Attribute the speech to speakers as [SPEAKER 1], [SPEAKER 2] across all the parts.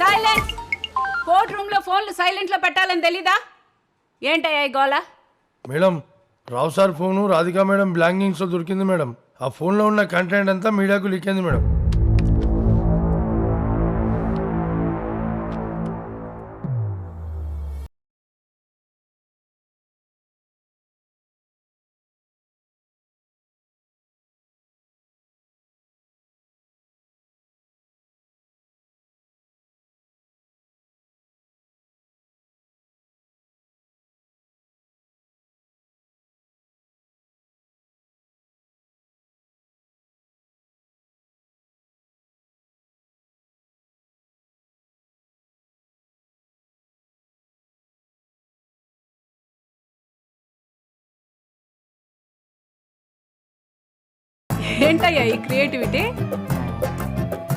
[SPEAKER 1] Silent court రూమ్లో ఫోన్లు సైలెంట్లో పెట్టాలని తెలీదా? ఏంటయ్యా ఈ గోళ
[SPEAKER 2] madam Rao sir phone Radhika madam బ్లాంకింగ్స్లో దొరికింది మేడం. ఆ ఫోన్లో ఉన్న కంటెంట్ అంతా మీడియాకు లీక్ అయింది మేడం.
[SPEAKER 1] ఏంటయ్యా ఈ creativity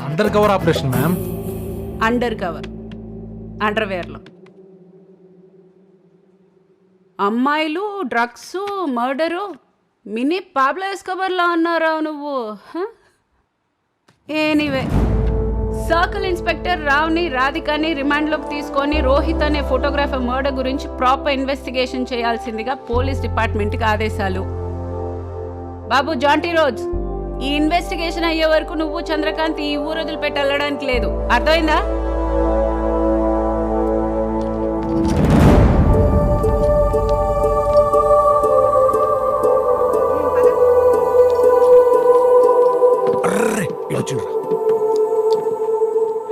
[SPEAKER 3] under cover operation ma'am
[SPEAKER 1] under cover అండర్వేర్లో అమ్మాయిలు డ్రగ్స్ మర్డరు మినీ పాబ్లో ఎస్కబర్లా ఉన్నారా నువ్వు? ఎనీవే సర్కిల్ ఇన్స్పెక్టర్ రావ్ని రాధికాని రిమాండ్లోకి తీసుకొని రోహిత్ అనే ఫోటోగ్రాఫర్ మర్డర్ గురించి ప్రాపర్ ఇన్వెస్టిగేషన్ చేయాల్సిందిగా పోలీస్ డిపార్ట్మెంట్కి ఆదేశాలు. బాబు జాంటీ రోజ్ ఈ ఇన్వెస్టిగేషన్ అయ్యే వరకు నువ్వు చంద్రకాంత్ ఈ ఊరు వదిలిపెట్టి వెళ్ళడానికి లేదు. అర్థమైందా?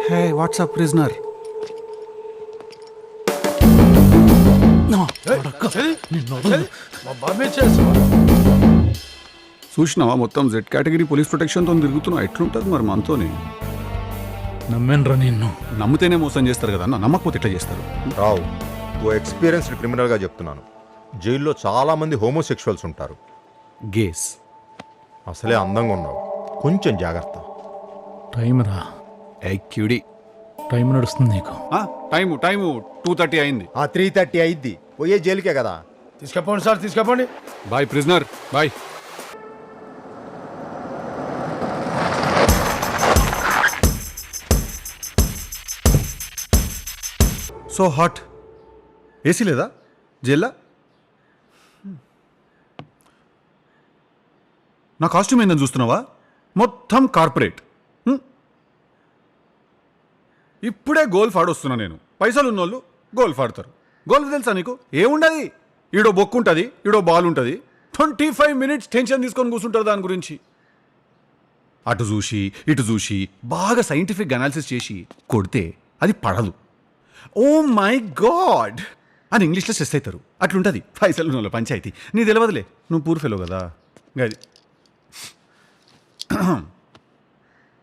[SPEAKER 4] హే వాట్సాప్ ప్రిజనర్
[SPEAKER 2] మా బాబే
[SPEAKER 4] చూసినావా? మొత్తం జెడ్ కేటగిరీ పోలీస్ ప్రొటెక్షన్తో తిరుగుతున్నావు. ఎట్లుంటుంది మరి మనతోని?
[SPEAKER 3] నమ్మేనరా నిన్ను.
[SPEAKER 4] నమ్మితేనే మోసం చేస్తారు కదా అన్న. నమ్మకపోతే ఎట్లా చేస్తారు?
[SPEAKER 5] రావు ఓ ఎక్స్పీరియన్స్డ్ క్రిమినల్గా చెప్తున్నాను. జైల్లో చాలా మంది హోమోసెక్షువల్స్ ఉంటారు.
[SPEAKER 4] గేస్.
[SPEAKER 5] అసలే అందంగా ఉన్నావు. కొంచెం జాగ్రత్త.
[SPEAKER 3] టైం రా
[SPEAKER 4] యాక్యూడి
[SPEAKER 3] టైం నడుస్తుంది నీకు.
[SPEAKER 4] Time time. టూ థర్టీ అయింది.
[SPEAKER 5] ఆ త్రీ థర్టీ అయిద్ది పోయే జైలుకే కదా.
[SPEAKER 2] తీసుకపోండి sir తీసుకపోండి.
[SPEAKER 4] Bye prisoner. Bye. So hot. AC లేదా? జైల్లా నా కాస్ట్యూమ్ ఏందని చూస్తున్నావా? మొత్తం కార్పొరేట్. ఇప్పుడే గోల్ఫ్ ఆడొస్తున్నా నేను. పైసలు ఉన్నోళ్ళు గోల్ఫ్ ఆడతారు. గోల్ఫ్ తెలుసా నీకు? ఏముండదు? ఈడో బొక్కు ఉంటుంది ఈడో బాల్ ఉంటుంది ట్వంటీ ఫైవ్ మినిట్స్ టెన్షన్ తీసుకొని కూర్చుంటారు దాని గురించి. అటు చూసి ఇటు చూసి బాగా సైంటిఫిక్ అనాలిసిస్ చేసి కొడితే అది పడదు. Oh my god! అని ఇంగ్లీష్లో స్ట్రెస్ అవుతారు. అట్లుంటుంది. పైసలు ఉన్న వాళ్ళ పంచాయతీ. నీ తెలియదులే నువ్వు పూర్ ఫెలో కదా. గది.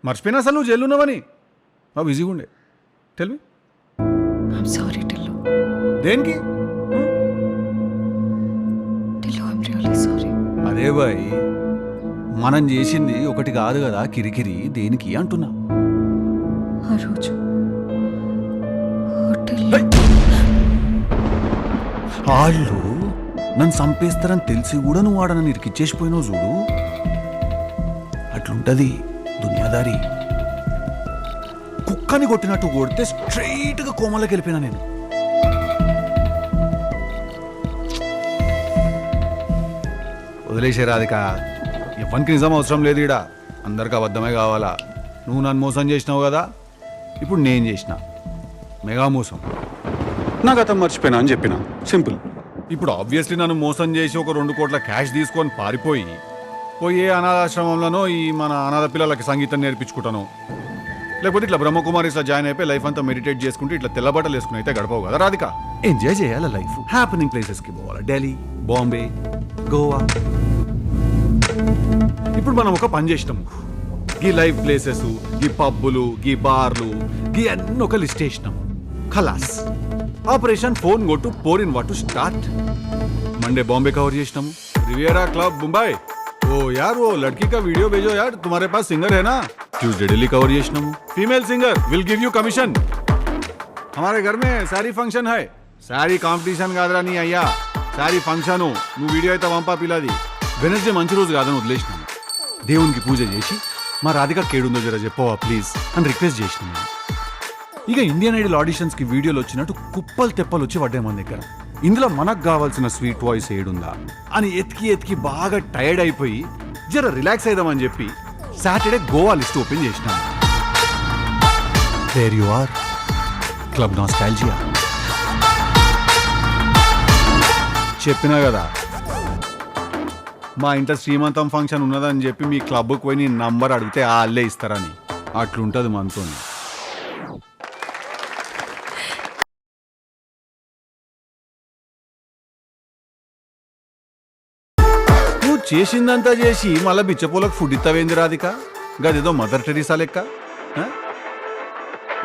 [SPEAKER 4] మర్చిపోయినా అసలు నువ్వు జైలు ఉన్నావని? మా బిజీగా ఉండే. Tell me
[SPEAKER 6] I'm sorry, Tillu.
[SPEAKER 4] దేనికి?
[SPEAKER 6] Sorry.
[SPEAKER 4] అదే బాయ్ మనం చేసింది ఒకటి కాదు కదా కిరికిరి దేనికి అంటున్నా?
[SPEAKER 6] ఆ రోజు
[SPEAKER 4] వాళ్ళు నన్ను చంపేస్తారని తెలిసి కూడా నువ్వు వాడన ఇరికిచ్చేసిపోయినావు చూడు. అట్లుంటది దునియాదారి. కుక్కని కొట్టినట్టు కొడితే స్ట్రైట్గా కోమలోకి వెళ్ళిపోయినా నేను. వదిలేసే రాధిక ఎవరికి నిజం అవసరం లేదు ఈడ. అందరికి అబద్ధమే కావాలా. నువ్వు నన్ను మోసం చేసినావు కదా? ఇప్పుడు నేను చేసిన. మెగా మోసం. నా గతం మర్చిపోయినా అని చెప్పిన. సింపుల్. ఇప్పుడు ఆబ్వియస్లీ నన్ను మోసం చేసి ఒక రెండు కోట్ల క్యాష్ తీసుకొని పారిపోయి పోయి అనాథాశ్రమంలోనో ఈ మన అనాథ పిల్లలకి సంగీతం నేర్పించుకుంటాను. లేకపోతే ఇట్లా బ్రహ్మకుమారి ఇట్లా జాయిన్ అయిపోయి లైఫ్ అంతా మెడిటేట్ చేసుకుంటే ఇట్లా తెల్లబట్టలు వేసుకుని అయితే గడపవు కదా రాధిక? ఎంజాయ్ చేయాలి లైఫ్ హ్యాపెనింగ్ ప్లేసెస్కి పోవాలి? ఢిల్లీ బాంబే గోవా ఇప్పుడు మనం ఒక పని చేసినాము గీ లైవ్ ప్లేసెస్ గీ పబ్బులు గీ బార్లు గీ అన్ని ఒక లిస్ట్ వేసినాం ఖలాస్ ఆపరేషన్ ఫోన్ కొట్టు పోరిన్ వాటు స్టార్ట్. మండే బాంబే కవర్ చేసినాము. రివియరా క్లబ్ ముంబై ఓ యార్ ఓ లడ్కీ కా వీడియో భేజో యార్ తుమారే పాస్ సింగర్ హే నా ట్యూస్డే ఢిల్లీ కవర్ చేసినాము. Female singer will give you commission హమారే ఘర్ మే సారీ ఫంక్షన్ హై సారీ కాంపిటీషన్ కాదురా నీ అయ్యా. సారీ ఫంక్షన్ నువ్వు వీడియో అయితే వంపా పిల్లది. వెనస్డే మంచి రోజు కాదని వదిలేసినాను దేవునికి పూజ చేసి మా రాధిక కేడుందో జర చెప్పవా ప్లీజ్ అని రిక్వెస్ట్ చేసినాను ఇక ఇండియన్ ఐడల్ ఆడిషన్స్కి వీడియోలు వచ్చినట్టు కుప్పలు తెప్పలు వచ్చి పడ్డాయి మన దగ్గర. ఇందులో మనకు కావాల్సిన స్వీట్ వాయిస్ ఏడుందా? అని ఎతికి ఎతికి బాగా టైర్డ్ అయిపోయి జర రిలాక్స్ అయిదామని చెప్పి సాటర్డే గోవా లిస్ట్ ఓపెన్ చేసినాను there you are club nostalgia చెప్పినా కదా? మా ఇంట శ్రీమంతం ఫంక్షన్ ఉన్నదని చెప్పి మీ క్లబ్కు పోయి నీ నంబర్ అడిగితే వాళ్ళే ఇస్తారని. అట్లుంటుంది మనతోని. చేసిందంతా చేసి మళ్ళీ బిచ్చపూలకు ఫుడ్ ఇస్తావేంది రాధిక? గదేదో మదర్ టెరీసా లెక్క?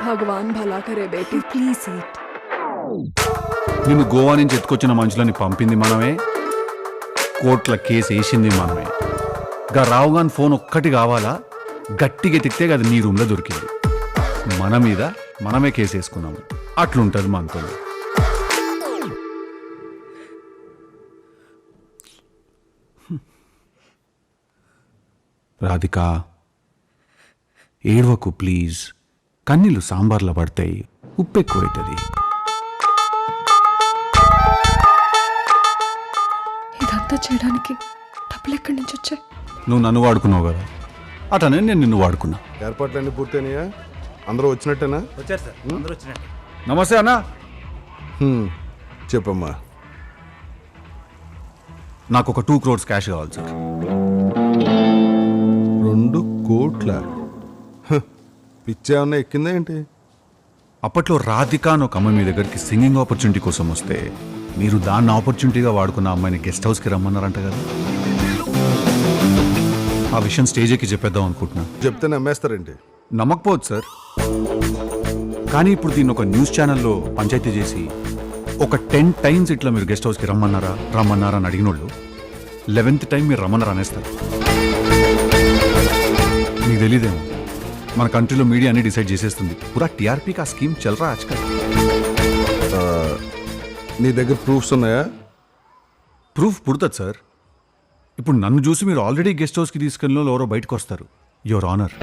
[SPEAKER 6] భగవాన్ భలా కరే బేటి ప్లీజ్
[SPEAKER 4] నిన్ను గోవా నుంచి ఎత్తుకొచ్చిన మనుషులని పంపింది మనమే. కోట్ల కేసు వేసింది మనమే. గా రావుగాన్ ఫోన్ ఒక్కటి కావాలా? గట్టిగా ఎత్తితే అది నీ రూమ్లో దొరికింది. మన మీద మనమే కేసు వేసుకున్నాము. అట్లుంటుంది మనతో రాధిక ఏడవకు ప్లీజ్. కన్నీళ్ళు సాంబార్లో పడతాయి ఉప్పు ఎక్కువైతుంది
[SPEAKER 6] ఇదంతా చేయడానికి డబ్బులు ఎక్కడి నుంచి వచ్చాయి?
[SPEAKER 4] నువ్వు నన్ను వాడుకున్నావు కదా? అటనే నేను నిన్ను వాడుకున్నా.
[SPEAKER 7] ఏర్పాట్లన్నీ పూర్తయినాయా? అందరూ వచ్చినట్టేనా?
[SPEAKER 4] నమస్తే అన్న.
[SPEAKER 7] హ్మ్. చెప్పమ్మా.
[SPEAKER 4] నాకు ఒక టూ క్రోడ్స్ క్యాష్ కావాలి సార్.
[SPEAKER 7] కోట్ల. పిచ్చేమన్నా ఎక్కిందా ఏంటి?
[SPEAKER 4] అప్పట్లో రాధిక అని ఒక అమ్మాయి మీ దగ్గరికి సింగింగ్ ఆపర్చునిటీ కోసం వస్తే మీరు దాన్ని ఆపర్చునిటీగా వాడుకున్న అమ్మాయిని గెస్ట్ హౌస్కి రమ్మన్నారంట కదా? ఆ విషయం స్టేజ్కి చెప్పేద్దాం అనుకుంటున్నా.
[SPEAKER 7] చెప్తే నమ్మేస్తారేంటి?
[SPEAKER 4] నమ్మకపోవచ్చు సార్. కానీ ఇప్పుడు దీన్ని ఒక న్యూస్ ఛానల్లో పంచాయతీ చేసి ఒక టెన్ టైమ్స్ ఇట్లా మీరు గెస్ట్ హౌస్కి రమ్మన్నారా రమ్మన్నారా అని అడిగిన వాళ్ళు లెవెన్త్ టైం మీరు రమ్మన్నారా అనేస్తారు. మీకు తెలీదేమో. మన కంట్రీలో మీడియా అన్ని డిసైడ్ చేసేస్తుంది. పూరా టీఆర్పీకి ఆ స్కీమ్ చల్రా ఆజ్కల్
[SPEAKER 7] నీ దగ్గర ప్రూఫ్స్ ఉన్నాయా?
[SPEAKER 4] ప్రూఫ్ పుడుతుంది సార్. ఇప్పుడు నన్ను చూసి మీరు ఆల్రెడీ గెస్ట్ హౌస్కి తీసుకెళ్ళిన వాళ్ళు ఎవరో బయటకు వస్తారు. Your honour.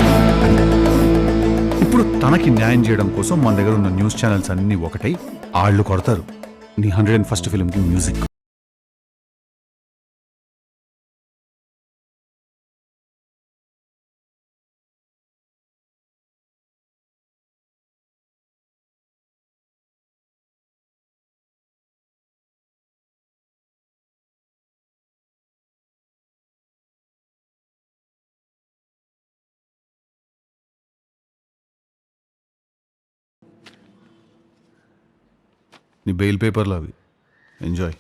[SPEAKER 4] ఇప్పుడు తనకి న్యాయం చేయడం కోసం మన దగ్గర ఉన్న న్యూస్ ఛానల్స్ అన్నీ ఒకటై ఆళ్ళు కొడతారు. నీ హండ్రెడ్ అండ్ ఫస్ట్ ఫిల్మ్కి మ్యూజిక్. నీ బెయిల్ పేపర్లు అవి. ఎంజాయ్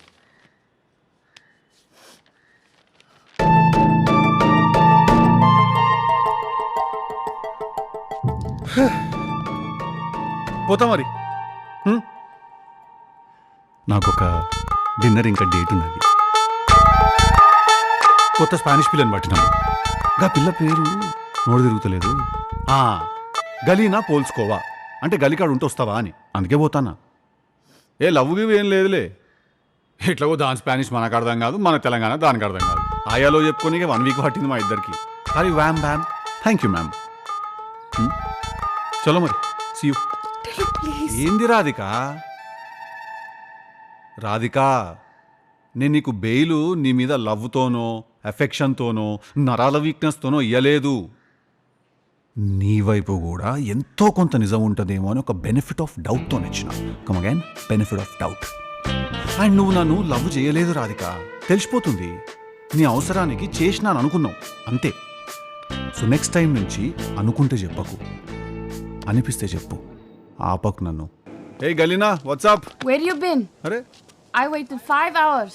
[SPEAKER 4] పోతా మరి? నాకొక డిన్నర్ ఇంకా డేట్ ఉన్నది. కొత్త స్పానిష్ పిల్లని పట్టినాము. గా పిల్ల పేరు నోడు తిరుగుతలేదు. గలీనా పోల్చుకోవా. అంటే గలికాడు ఉంటూ వస్తావా అని. అందుకే పోతానా? ఏ లవ్ గివ్ ఏం లేదులే. ఎట్లాగో దాని స్పానిష్ మనకు అర్థం కాదు మన తెలంగాణ దానికి అర్థం కాదు. ఆయాలో చెప్పుకొని వన్ వీక్ పట్టింది మా ఇద్దరికి. కానీ వ్యామ్ వ్యామ్ థ్యాంక్ యూ మ్యామ్ చలో మరి. ఏంది రాధిక? రాధిక నేను నీకు బెయిలు నీ మీద లవ్తోనో ఎఫెక్షన్తోనో నరాల వీక్నెస్తోనో ఇయ్యలేదు. నీ వైపు కూడా ఎంతో కొంత నిజం ఉంటుందేమో అని ఒక బెనిఫిట్ ఆఫ్ డౌట్తో ఇచ్చిన come again benefit of doubt and నువ్వు నన్ను లవ్ చేయలేదు రాధిక. తెలిసిపోతుంది. నీ అవసరానికి చేసినాను అనుకున్నావు. అంతే. సో నెక్స్ట్ టైం నుంచి అనుకుంటే చెప్పకు. అనిపిస్తే చెప్పు. ఆపకు నన్ను. ఏ Galina WhatsApp
[SPEAKER 8] Where you been?
[SPEAKER 4] అరే.
[SPEAKER 8] I waited five hours.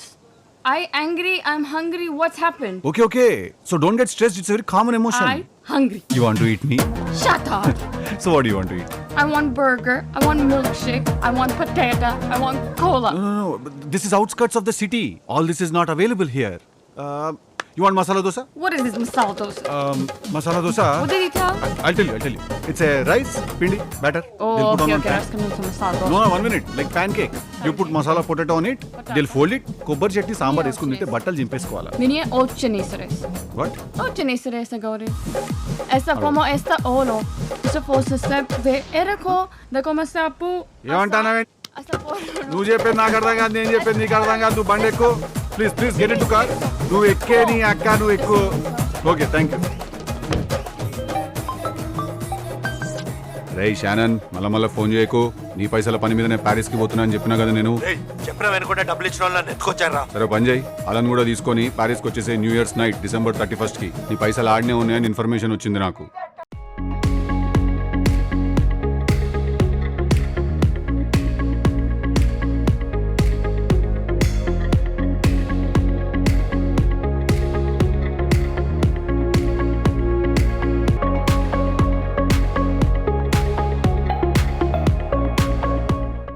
[SPEAKER 8] I angry, I'm hungry. What's happened?
[SPEAKER 4] Okay okay so don't get stress it's very common emotion
[SPEAKER 8] hungry.
[SPEAKER 4] You want to eat me?
[SPEAKER 8] Shut up.
[SPEAKER 4] so what do you want to eat?
[SPEAKER 8] I want burger. I want milkshake. I want potato. I want cola.
[SPEAKER 4] No, no, no. This is outskirts of the city. All this is not available here. Uh, you want masala dosa
[SPEAKER 8] What is this masala dosa?
[SPEAKER 4] Masala dosa
[SPEAKER 8] What did he tell?
[SPEAKER 4] I'll tell you, I'll tell you. It's a rice, pindi, batter.
[SPEAKER 8] Oh,
[SPEAKER 4] They'll put
[SPEAKER 8] okay,
[SPEAKER 4] on
[SPEAKER 8] okay.
[SPEAKER 4] pan.
[SPEAKER 8] That's coming from masala dosa.
[SPEAKER 4] No, no, one minute. Like pancake. You put masala potato on it. They'll fold it. కొబ్బరి చట్నీ సాంబార్ వేసుకుని తింటే బట్టలు చింపేసుకోవాలా
[SPEAKER 8] Venía ocho níceres.
[SPEAKER 4] What
[SPEAKER 8] Ocho níceres agora. Esta como esta olo. Se fosse step de erico de como esta pu.
[SPEAKER 4] ఏమంటానవే. నువ్వు చెప్పేది నాకు అర్థం కాదు నేను చెప్పేది నీకు అర్థం కాదు నువ్వు బండి ఎక్కువ please please get it to car నువ్వు ఎక్కే నీ అక్క నువ్వు ఎక్కువ. ఓకే థ్యాంక్ యూ రే షానన్ మళ్ళా మళ్ళీ ఫోన్ చేయకు. నీ పైసల పని మీద నేను ప్యారిస్కి పోతున్నా అని చెప్పినా కదా నేను.
[SPEAKER 9] చెప్పిన వెనుకుంటే డబ్బులు ఇచ్చిన వాళ్ళని ఎత్తుకొచ్చారా
[SPEAKER 4] సరే పని చేయి. అలను కూడా తీసుకొని ప్యారిస్కి వచ్చేసే new year's night December thirty ఫస్ట్కి. నీ పైసలు ఆడనే ఉన్నాయని ఇన్ఫర్మేషన్ వచ్చింది నాకు.